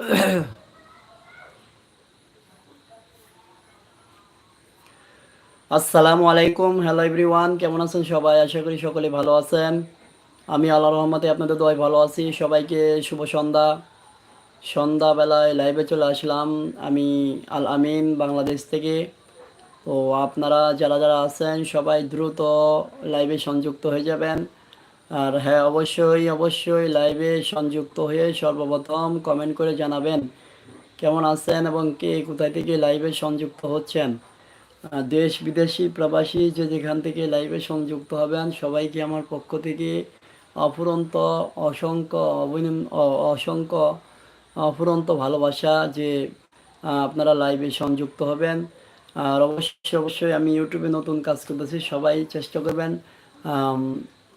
আসসালামু আলাইকুম, hello everyone, কেমন আছেন সবাই? আশা করি সকলে ভালো আছেন। আমি আল্লাহ রহমতে আপনাদের দোয়াই ভালো আছি। সবাইকে শুভ সন্ধ্যা। সন্ধ্যাবেলায় লাইভে চলে আসলাম আমি আল আমিন বাংলাদেশ থেকে। তো আপনারা যারা যারা আছেন, সবাই দ্রুত লাইভে সংযুক্ত হয়ে যাবেন। আর হ্যাঁ অবশ্যই অবশ্যই লাইভে সংযুক্ত হয়ে সর্বপ্রথম কমেন্ট করে জানাবেন কেমন আছেন এবং কে, কোথায় থেকে লাইভে সংযুক্ত হচ্ছেন। দেশ বিদেশি প্রবাসী যে যেখান থেকে লাইভে সংযুক্ত হবেন, সবাইকে আমার পক্ষ থেকে অফুরন্ত অসংখ্য অভিনন- অ- অসংখ্য অফুরন্ত ভালোবাসা যে আপনারা লাইভে সংযুক্ত হবেন। আর অবশ্যই অবশ্যই আমি ইউটিউবে নতুন কাজ করতেছি, সবাই চেষ্টা করবেন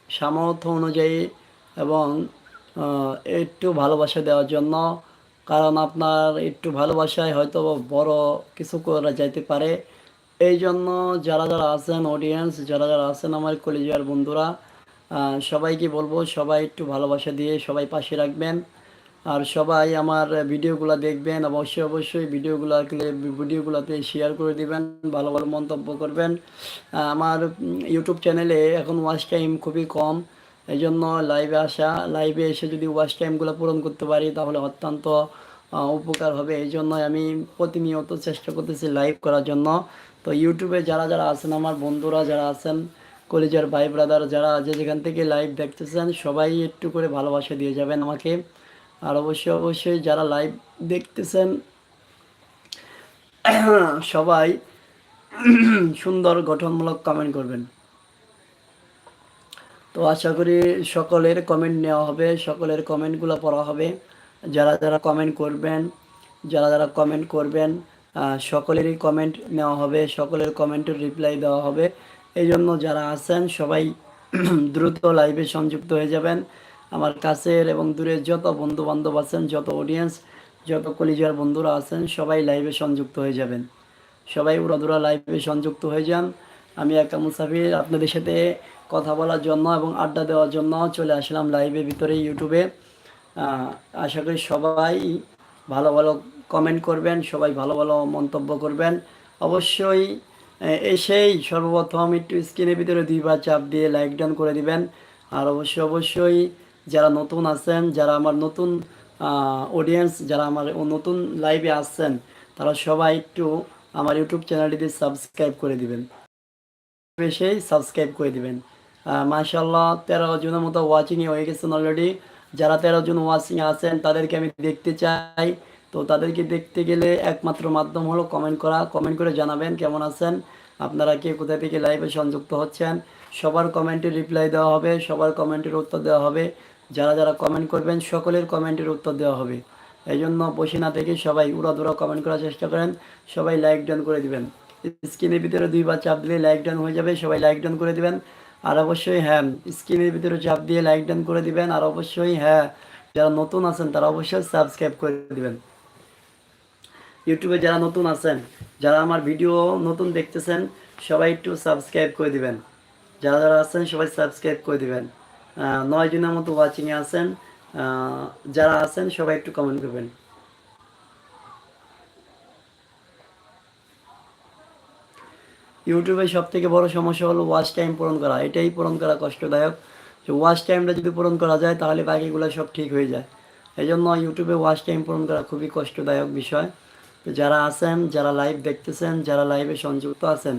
সামর্থ্য অনুযায়ী এবং একটু ভালোবাসা দেওয়ার জন্য। কারণ আপনার একটু ভালোবাসায় হয়তো বড় কিছু করা যাইতে পারে। এই জন্য যারা যারা আছেন অডিয়েন্স যারা যারা আছেন আমার কলেজিয়ার বন্ধুরা সবাইকে বলব সবাই একটু ভালোবাসা দিয়ে সবাই পাশে রাখবেন। আর সবাই আমার ভিডিওগুলো দেখবেন, অবশ্যই অবশ্যই ভিডিওগুলো ভিডিওগুলোতে শেয়ার করে দিবেন, ভালো ভালো মন্তব্য করবেন। আমার ইউটিউব চ্যানেলে এখন ওয়াচ টাইম খুবই কম এই জন্য লাইভে আসা লাইভে এসে যদি ওয়াচ টাইমগুলো পূরণ করতে পারি, তাহলে অত্যন্ত উপকার হবে। এই জন্য আমি প্রতিনিয়ত চেষ্টা করতেছি লাইভ করার জন্য। তো ইউটিউবে যারা যারা আছেন, আমার বন্ধুরা যারা আছেন, কলেজের ভাই ব্রাদার যারা যে যেখান থেকে লাইভ দেখতেছেন, সবাই একটু করে ভালোবাসা দিয়ে যাবেন আমাকে। আর অবশ্যই অবশ্যই যারা লাইভ দেখতেছেন, সবাই সুন্দর গঠনমূলক কমেন্ট করবেন। তো আশা করি সকলের কমেন্ট নেওয়া হবে, সকলের কমেন্টগুলো পড়া হবে। যারা যারা কমেন্ট করবেন, যারা যারা কমেন্ট করবেন সকলেরই কমেন্ট নেওয়া হবে, সকলের কমেন্টের রিপ্লাই দেওয়া হবে। এই জন্য যারা আছেন, সবাই দ্রুত লাইভে সংযুক্ত হয়ে যাবেন। আমার কাছের এবং দূরের যত বন্ধু বান্ধব আছেন, যত অডিয়েন্স যত কলিজার বন্ধুরা আছেন, সবাই লাইভে সংযুক্ত হয়ে যাবেন। সবাই উড়াদুরা লাইভে সংযুক্ত হয়ে যান। আমি একা মুসাফির, আপনাদের সাথে কথা বলার জন্য এবং আড্ডা দেওয়ার জন্য চলে আসলাম লাইভের ভিতরে ইউটিউবে আশা করি সবাই ভালো ভালো কমেন্ট করবেন, সবাই ভালো ভালো মন্তব্য করবেন। অবশ্যই এসেই সর্বপ্রথম একটু স্ক্রিনের ভিতরে দুইবার চাপ দিয়ে লাইক ডাউন করে দিবেন। আর অবশ্যই অবশ্যই যারা নতুন আছেন, যারা আমার নতুন অডিয়েন্স যারা আমার নতুন লাইভে আসছেন, তারা সবাই একটু আমার ইউটিউব চ্যানেলটিতে সাবস্ক্রাইব করে দিবেন। বেশি সাবস্ক্রাইব করে দিবেন। মাশাল্লাহ তেরো জনের মতো ওয়াচিংয়ে হয়ে গেছেন অলরেডি যারা তেরো জন ওয়াচিং আছেন, তাদেরকে আমি দেখতে চাই। তো তাদেরকে দেখতে গেলে একমাত্র মাধ্যম হলো কমেন্ট করা। কমেন্ট করে জানাবেন কেমন আছেন, আপনারা কে কোথা থেকে লাইভে সংযুক্ত হচ্ছেন। সবার কমেন্টের রিপ্লাই দেওয়া হবে, সবার কমেন্টের উত্তর দেওয়া হবে। যারা যারা কমেন্ট করবেন, সকলের কমেন্টের উত্তর দেওয়া হবে। এই জন্য বসে না থেকে সবাই উড়াধুরা কমেন্ট করার চেষ্টা করেন, সবাই লাইক ডান করে দিবেন। স্ক্রিনের ভিতরে দুইবার চাপ দিলে লাইক ডান হয়ে যাবে, সবাই লাইক ডান করে দিবেন। আর অবশ্যই হ্যাঁ স্ক্রিনের ভিতরে চাপ দিয়ে লাইক ডান করে দিবেন। আর অবশ্যই হ্যাঁ যারা নতুন আছেন, তারা অবশ্যই সাবস্ক্রাইব করে দিবেন। ইউটিউবে যারা নতুন আছেন, যারা আমার ভিডিও নতুন দেখতেছেন, সবাই একটু সাবস্ক্রাইব করে দিবেন। যারা যারা আছেন, সবাই সাবস্ক্রাইব করে দিবেন। নয় জনের মতো ওয়াচিংয়ে আছেন। যারা আছেন, সবাই একটু কমেন্ট করবেন। ইউটিউবে সব থেকে বড় সমস্যা হলো ওয়াচ টাইম পূরণ করা। এটাই পূরণ করা কষ্টদায়ক। যে ওয়াচ টাইমটা যদি পূরণ করা যায়, তাহলে বাকিগুলো সব ঠিক হয়ে যায়। এই জন্য ইউটিউবে ওয়াচ টাইম পূরণ করা খুবই কষ্টদায়ক বিষয়। তো যারা আছেন, যারা লাইভ দেখতেছেন, যারা লাইভে সংযুক্ত আছেন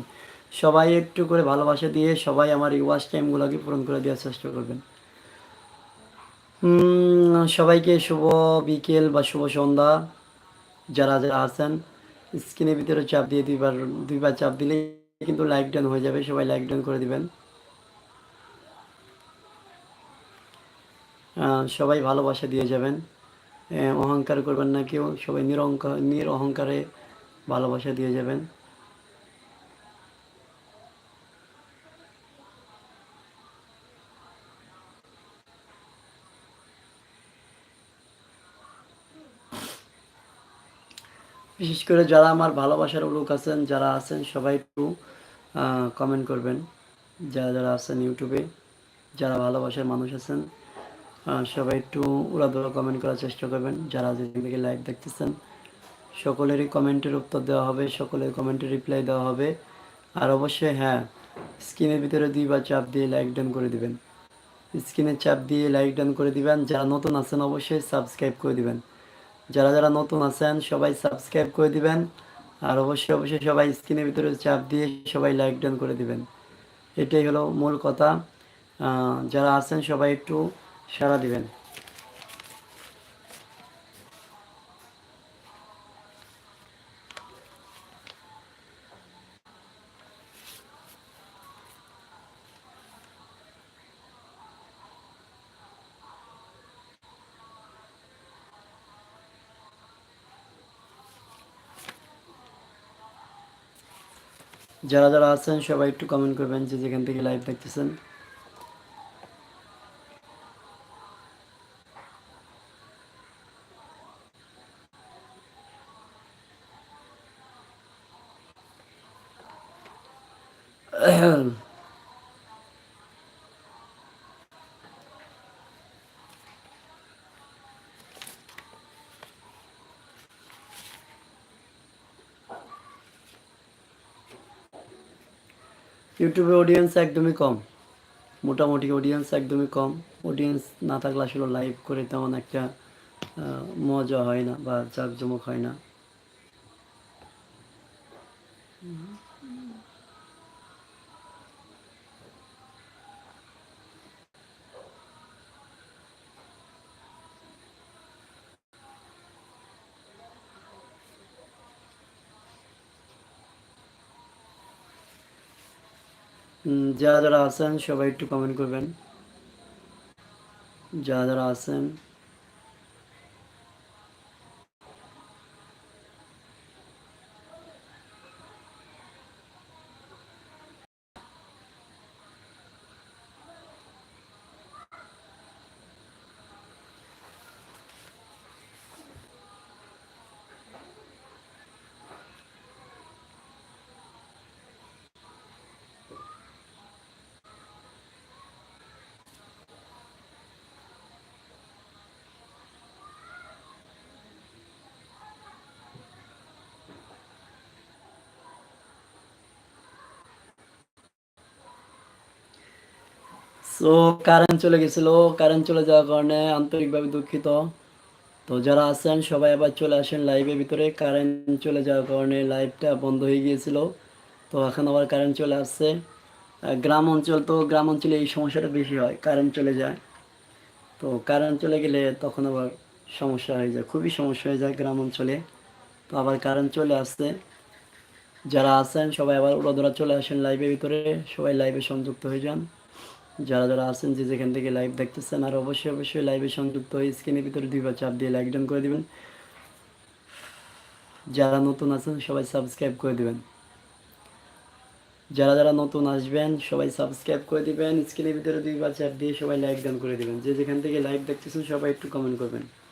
সবাই একটু করে ভালোবাসা দিয়ে সবাই আমার এই ওয়াচ টাইমগুলোকে পূরণ করে দেওয়ার চেষ্টা করবেন। সবাইকে শুভ বিকেল বা শুভ সন্ধ্যা। যারা যারা আছেন স্ক্রিনের ভিতরে চাপ দিয়ে দুইবার দুইবার চাপ দিলেই কিন্তু লাইক ডাউন হয়ে যাবে, সবাই লাইক ডাউন করে দিবেন। সবাই ভালোবাসা দিয়ে যাবেন। অহংকার করবেন না কেউ, সবাই নিরহংকার নিরহংকারে ভালোবাসা দিয়ে যাবেন। বিশেষ করে যারা আমার ভালোবাসার লোক আছেন, যারা আছেন, সবাই একটু কমেন্ট করবেন। যারা যারা আছেন ইউটিউবে, যারা ভালোবাসার মানুষ আছেন সবাই একটু উড়াদুরা কমেন্ট করার চেষ্টা করবেন। যারা যেদিন থেকে লাইভ দেখতেছেন, সকলেরই কমেন্টের উত্তর দেওয়া হবে, সকলের কমেন্টের রিপ্লাই দেওয়া হবে। আর অবশ্যই হ্যাঁ স্ক্রিনের ভিতরে দুইবার চাপ দিয়ে লাইক ডান করে দিবেন। স্ক্রিনে চাপ দিয়ে লাইক ডান করে দিবেন। যারা নতুন আছেন, অবশ্যই সাবস্ক্রাইব করে দিবেন। যারা যারা নতুন আছেন, সবাই সাবস্ক্রাইব করে দিবেন। আর অবশ্যই অবশ্যই সবাই স্ক্রিনের ভিতরে চাপ দিয়ে সবাই লাইক ডাউন করে দিবেন। এটাই হলো মূল কথা। যারা আছেন সবাই একটু সাড়া দিবেন। যারা যারা আছেন সবাই একটু কমেন্ট করবেন যে যেখান থেকে লাইভ দেখতেছেন। ইউটিউবে অডিয়েন্স একদমই কম। মোটামুটি অডিয়েন্স একদমই কম। অডিয়েন্স না থাকলে আসলে লাইভ করে তেমন একটা মজা হয় না বা জাঁকজমক হয় না। যারা যারা আছেন সবাই একটু কমেন্ট করবেন। যারা যারা আছেন সো কারেন্ট চলে গেছিল কারেন্ট চলে যাওয়ার কারণে আন্তরিকভাবে দুঃখিত। তো যারা আছেন, সবাই আবার চলে আসেন লাইভের ভিতরে। কারেন্ট চলে যাওয়ার কারণে লাইভটা বন্ধ হয়ে গিয়েছিল। তো এখন আবার কারেন্ট চলে আসছে। গ্রাম অঞ্চল তো, গ্রাম অঞ্চলে এই সমস্যাটা বেশি হয়, কারেন্ট চলে যায়। তো কারেন্ট চলে গেলে তখন আবার সমস্যা হয়ে যায়, খুবই সমস্যা হয়ে যায় গ্রাম অঞ্চলে। তো আবার কারেন্ট চলে আসছে। যারা আছেন, সবাই আবার উড়াধরা চলে আসেন লাইভের ভিতরে। সবাই লাইভে সংযুক্ত হয়ে যান। যারা যারা আছেন যে যেখান থেকে লাইভ দেখতেছেন, আর অবশ্যই অবশ্যই লাইভে সংযুক্ত হয়ে স্ক্রিনের ভিতরে দুইবার চাপ দিয়ে লাইক ডাউন করে দেবেন। যারা নতুন আছেন, সবাই সাবস্ক্রাইব করে দেবেন। যারা যারা নতুন আসবেন, সবাই সাবস্ক্রাইব করে দিবেন। স্ক্রিনের ভিতরে দুইবার চাপ দিয়ে সবাই লাইক ডাউন করে দেবেন। যে যেখান থেকে লাইভ দেখতেছেন, সবাই একটু কমেন্ট করবেন।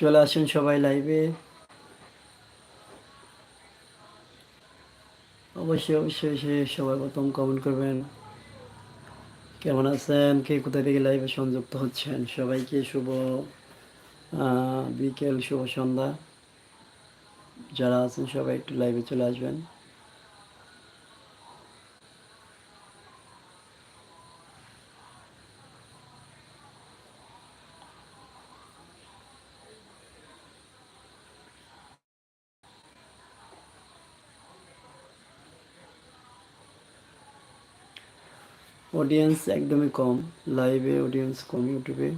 চলে আসেন সবাই লাইভে অবশ্যই অবশ্যই সে সবাই প্রথম কমেন্ট করবেন। কেমন আছেন? কে কোথা থেকে লাইভে সংযুক্ত হচ্ছেন? সবাইকে শুভ বিকেল, শুভ সন্ধ্যা। যারা আছেন সবাই একটু লাইভে চলে আসবেন। অডিয়েন্স একদমই কম লাইভে অডিয়েন্স কম ইউটিউবে